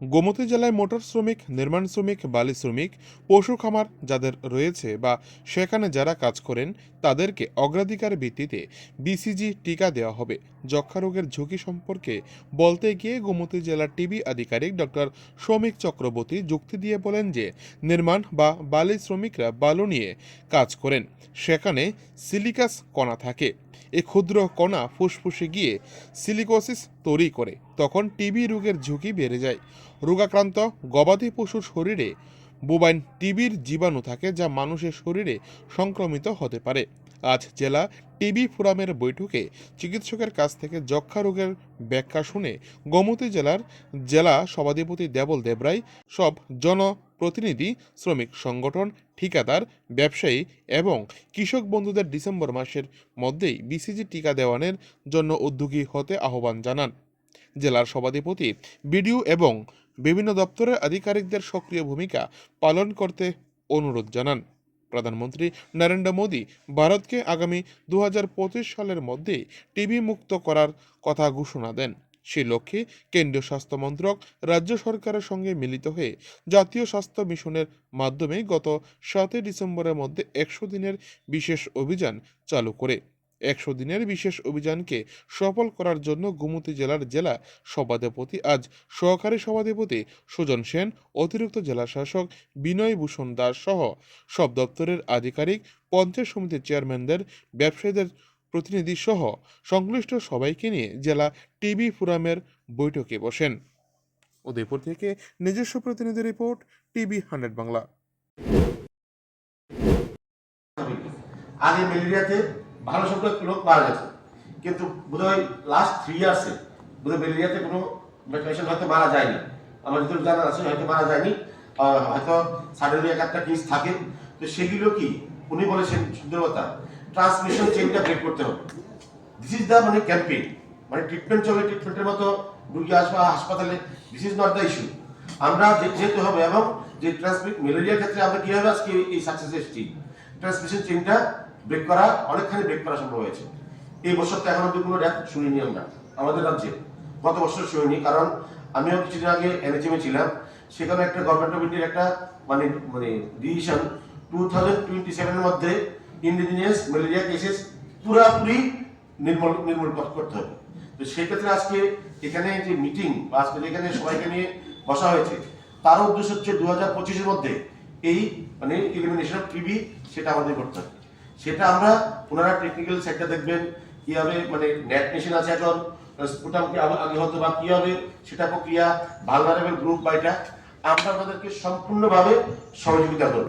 গোমতী জেলায় মোটর শ্রমিক, নির্মাণ শ্রমিক, বালি শ্রমিক, পশু খামার যাদের রয়েছে বা সেখানে যারা কাজ করেন, তাদেরকে অগ্রাধিকার ভিত্তিতে বিসিজি টিকা দেওয়া হবে। যক্ষা রোগের ঝুঁকি সম্পর্কে বলতে গিয়ে গোমতী জেলার টিবি আধিকারিক ডক্টর শ্রমিক চক্রবর্তী যুক্তি দিয়ে বলেন যে, নির্মাণ বা বালি শ্রমিকরা বালু নিয়ে কাজ করেন। সেখানে সিলিকাস কণা থাকে। এই ক্ষুদ্র কণা ফুসফুসে গিয়ে সিলিকোসিস তৈরি করে। তখন টিবি রোগের ঝুঁকি বেড়ে যায়। রোগাক্রান্ত গবাদি পশুর শরীরে বুবাইন টিবির জীবাণু থাকে যা মানুষের শরীরে সংক্রমিত হতে পারে। আজ জেলা টিবি ফোরামের বৈঠকে চিকিৎসকের কাছ থেকে যক্ষা রোগের ব্যাখ্যা শুনে গোমতী জেলার জেলা সভাধিপতি দেবল দেবরাই, সব জনপ্রতিনিধি, শ্রমিক সংগঠন, ঠিকাদার, ব্যবসায়ী এবং কৃষক বন্ধুদের ডিসেম্বর মাসের মধ্যেই বিসিজি টিকা দেওয়ানের জন্য উদ্যোগী হতে আহ্বান জানান। জেলার সভাধিপতি, বিডিও এবং বিভিন্ন দপ্তরের আধিকারিকদের সক্রিয় ভূমিকা পালন করতে অনুরোধ জানান। প্রধানমন্ত্রী নরেন্দ্র মোদী ভারতকে আগামী দু হাজার পঁচিশ সালের মধ্যে টিবি মুক্ত করার কথা ঘোষণা দেন। সে লক্ষ্যে কেন্দ্রীয় স্বাস্থ্য মন্ত্রক রাজ্য সরকারের সঙ্গে মিলিত হয়ে জাতীয় স্বাস্থ্য মিশনের মাধ্যমে গত সাতই ডিসেম্বরের মধ্যে একশো দিনের বিশেষ অভিযান চালু করে। একশো দিনের বিশেষ অভিযানকে সফল করার জন্য গোমতী জেলার জেলা সভাধিপতি আজ সহকারী সভাধিপতি সুজন সেন, অতিরিক্ত জেলা শাসক বিনয় ভূষণ দাস সহ সব দপ্তরের আধিকারিক, পঞ্চায়েত সমিতির চেয়ারম্যানদের, ব্যবসায়ীদের প্রতিনিধি সহ সংশ্লিষ্ট সবাইকে নিয়ে জেলা টিবি ফোরামের বৈঠকে বসেন। উদয়পুর থেকে নিজস্ব প্রতিনিধি রিপোর্ট, টিভি হান্ড্রেড বাংলা। আগে ম্যালেরিয়াতে ভালো সংখ্যক লোক মারা গেছে। কিন্তু বোধহয় লাস্ট থ্রি ইয়ার্সে বোধহয় ম্যালেরিয়াতে কোনো পেশেন্ট হয়তো মারা যায়নি। আমার যতটুকু জানা আছে, হয়তো মারা যায়নি। হয়তো সাডেনলি এক একটা কেস থাকে। তো সেগুলো কি? উনি বলেছেন সুন্দর কথা ট্রান্সমিশন চেনটা ব্রেক করতে হবে। দিস ইজ দ্য মানে ক্যাম্পেইন মানে ট্রিটমেন্ট চলে ট্রিটমেন্টের মতো রুগী আসবে হাসপাতালে। This is not the issue আমরা যেতে হবে এবং যে ট্রান্সমিট ম্যালেরিয়ার ক্ষেত্রে আমরা কীভাবে আজকে এই সাকসেস এসেছি? ট্রান্সমিশন চেইনটা ব্রেক করা, অনেকখানি ব্রেক করা সম্ভব হয়েছে। এই বছর তো এখন অব্দি কোনো ডেথ শুনিনি আমরা, আমাদের রাজ্যে। গত বছর শুনিনি, কারণ আমিও কিছুদিন আগে এনএচএমে ছিলাম। সেখানে একটা গভর্নমেন্ট অফ ইন্ডিয়ার একটা মানে মানে ডিসিশন টু থাউজেন্ড টোয়েন্টি সেভেনের মধ্যে ইন্ডিজিনিয়াস ম্যালেরিয়া কেসেস পুরাপুরি নির্মূল নির্মূল করতে হবে। তো সেই ক্ষেত্রে আজকে এখানে যে মিটিং বা আজকে যেখানে সবাইকে নিয়ে বসা হয়েছে তার উদ্দেশ্য হচ্ছে দু হাজার পঁচিশের মধ্যে এই মানে ইলিমিনেশন অফ টিবি সেটা আমাদের করতে হবে। সেটা আমরা ওনারা টেকনিক্যাল সাইডটা দেখবেন কীভাবে মানে নেট মেশিন আছে এখন ওটাকে আগে হতো বা কী হবে সেটা প্রক্রিয়া ভালনারেবল গ্রুপ বা এটা, আমরা আমাদেরকে সম্পূর্ণভাবে সহযোগিতা করব।